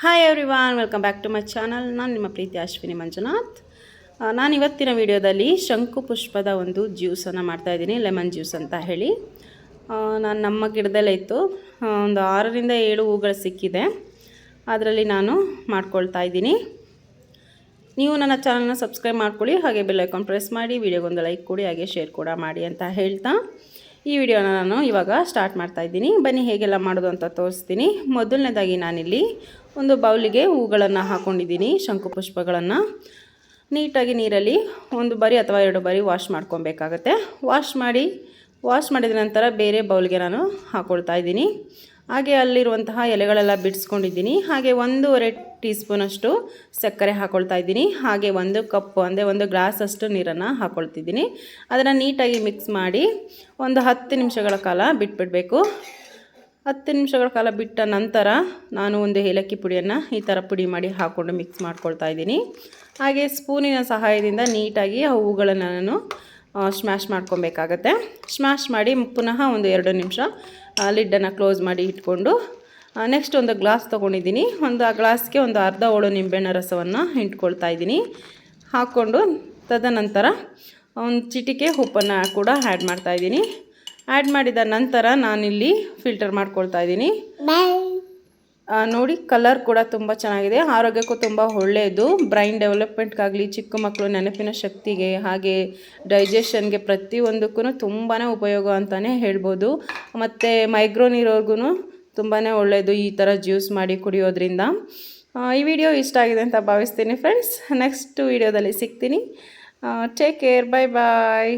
Hi everyone welcome back to my channel ನಾನು ನಿಮ್ಮ ಪ್ರೀತಿ ಅಶ್ವಿನಿ ಮಂಜುನಾಥ್. ನಾನು ಇವತ್ತಿನ ವಿಡಿಯೋದಲ್ಲಿ ಶಂಕು ಪುಷ್ಪದ ಒಂದು ಜ್ಯೂಸನ್ನು ಮಾಡ್ತಾಯಿದ್ದೀನಿ ಲೆಮನ್ ಜ್ಯೂಸ್ ಅಂತ ಹೇಳಿ. ನಾನು ನಮ್ಮ ಗಿಡದಲ್ಲೇ ಇತ್ತು. ಒಂದು ಆರರಿಂದ ಏಳು ಹೂಗಳು ಸಿಕ್ಕಿದೆ. ಅದರಲ್ಲಿ ನಾನು ಮಾಡ್ಕೊಳ್ತಾ ಇದ್ದೀನಿ. ನೀವು ನನ್ನ ಚಾನಲ್ನ ಸಬ್ಸ್ಕ್ರೈಬ್ ಮಾಡ್ಕೊಳ್ಳಿ, ಹಾಗೆ ಬೆಲ್ ಐಕಾನ್ ಪ್ರೆಸ್ ಮಾಡಿ, ವಿಡಿಯೋಗೊಂದು ಲೈಕ್ ಕೊಡಿ, ಹಾಗೆ ಶೇರ್ ಕೂಡ ಮಾಡಿ ಅಂತ ಹೇಳ್ತಾ. ಈ ವಿಡಿಯೋನ ನಾನು ಇವಾಗ ಸ್ಟಾರ್ಟ್ ಮಾಡ್ತಾ ಇದ್ದೀನಿ. ಬನ್ನಿ, ಹೇಗೆಲ್ಲ ಮಾಡೋದು ಅಂತ ತೋರಿಸ್ತೀನಿ. ಮೊದಲನೇದಾಗಿ ನಾನಿಲ್ಲಿ ಒಂದು ಬೌಲಿಗೆ ಹೂಗಳನ್ನು ಹಾಕ್ಕೊಂಡಿದ್ದೀನಿ ಶಂಕುಪುಷ್ಪಗಳನ್ನು ನೀಟಾಗಿ ನೀರಲ್ಲಿ ಒಂದು ಬಾರಿ ಅಥವಾ ಎರಡು ಬಾರಿ ವಾಶ್ ಮಾಡ್ಕೊಬೇಕಾಗತ್ತೆ. ವಾಶ್ ಮಾಡಿ, ವಾಶ್ ಮಾಡಿದ ನಂತರ ಬೇರೆ ಬೌಲ್ಗೆ ನಾನು ಹಾಕ್ಕೊಳ್ತಾ ಇದ್ದೀನಿ. ಹಾಗೆ ಅಲ್ಲಿರುವಂತಹ ಎಲೆಗಳೆಲ್ಲ ಬಿಡಿಸ್ಕೊಂಡಿದ್ದೀನಿ. ಹಾಗೆ ಒಂದೂವರೆ ಟೀ ಸ್ಪೂನಷ್ಟು ಸಕ್ಕರೆ ಹಾಕ್ಕೊಳ್ತಾ ಇದ್ದೀನಿ. ಹಾಗೆ ಒಂದು ಕಪ್ಪು, ಅಂದರೆ ಒಂದು ಗ್ಲಾಸಷ್ಟು ನೀರನ್ನು ಹಾಕ್ಕೊಳ್ತಿದ್ದೀನಿ ಅದನ್ನು ನೀಟಾಗಿ ಮಿಕ್ಸ್ ಮಾಡಿ ಒಂದು ಹತ್ತು ನಿಮಿಷಗಳ ಕಾಲ ಬಿಟ್ಬಿಡಬೇಕು. ಹತ್ತು ನಿಮಿಷಗಳ ಕಾಲ ಬಿಟ್ಟ ನಂತರ ನಾನು ಒಂದು ಏಲಕ್ಕಿ ಪುಡಿಯನ್ನು ಈ ಥರ ಪುಡಿ ಮಾಡಿ ಹಾಕ್ಕೊಂಡು ಮಿಕ್ಸ್ ಮಾಡ್ಕೊಳ್ತಾ ಇದ್ದೀನಿ. ಹಾಗೆ ಸ್ಪೂನಿನ ಸಹಾಯದಿಂದ ನೀಟಾಗಿ ಆ ನಾನು ಸ್ಮ್ಯಾಶ್ ಮಾಡ್ಕೊಬೇಕಾಗತ್ತೆ. ಸ್ಮ್ಯಾಶ್ ಮಾಡಿ ಪುನಃ ಒಂದು ಎರಡು ನಿಮಿಷ ಲಿಡ್ಡನ್ನು ಕ್ಲೋಸ್ ಮಾಡಿ ಇಟ್ಕೊಂಡು ನೆಕ್ಸ್ಟ್ ಒಂದು ಗ್ಲಾಸ್ ತೊಗೊಂಡಿದ್ದೀನಿ. ಒಂದು ಆ ಗ್ಲಾಸ್ಗೆ ಒಂದು ಅರ್ಧ ಹೋಳು ನಿಂಬೆಹಣ್ಣು ರಸವನ್ನು ಇಟ್ಕೊಳ್ತಾ ಇದ್ದೀನಿ. ಹಾಕ್ಕೊಂಡು ತದನಂತರ ಒಂದು ಚಿಟಿಕೆ ಉಪ್ಪನ್ನು ಕೂಡ ಆ್ಯಡ್ ಮಾಡ್ತಾಯಿದ್ದೀನಿ ಆ್ಯಡ್ ಮಾಡಿದ ನಂತರ ನಾನಿಲ್ಲಿ ಫಿಲ್ಟರ್ ಮಾಡ್ಕೊಳ್ತಾ ಇದ್ದೀನಿ. ನೋಡಿ ಕಲರ್ ಕೂಡ ತುಂಬ ಚೆನ್ನಾಗಿದೆ. ಆರೋಗ್ಯಕ್ಕೂ ತುಂಬ ಒಳ್ಳೆಯದು. ಬ್ರೈನ್ ಡೆವಲಪ್ಮೆಂಟ್ಗಾಗಲಿ ಚಿಕ್ಕ ಮಕ್ಕಳು ನೆನಪಿನ ಶಕ್ತಿಗೆ ಹಾಗೆ ಡೈಜೆಷನ್ಗೆ ಪ್ರತಿಯೊಂದಕ್ಕೂ ತುಂಬಾ ಉಪಯೋಗ ಅಂತಲೇ ಹೇಳ್ಬೋದು. ಮತ್ತು ಮೈಗ್ರೋನ್ ಇರೋರ್ಗು ತುಂಬಾ ಒಳ್ಳೆಯದು ಈ ಥರ ಜ್ಯೂಸ್ ಮಾಡಿ ಕುಡಿಯೋದ್ರಿಂದ. ಈ ವಿಡಿಯೋ ಇಷ್ಟ ಆಗಿದೆ ಅಂತ ಭಾವಿಸ್ತೀನಿ ಫ್ರೆಂಡ್ಸ್ ನೆಕ್ಸ್ಟ್ ವಿಡಿಯೋದಲ್ಲಿ ಸಿಗ್ತೀನಿ. ಟೇಕ್ ಕೇರ್ ಬಾಯ್ ಬಾಯ್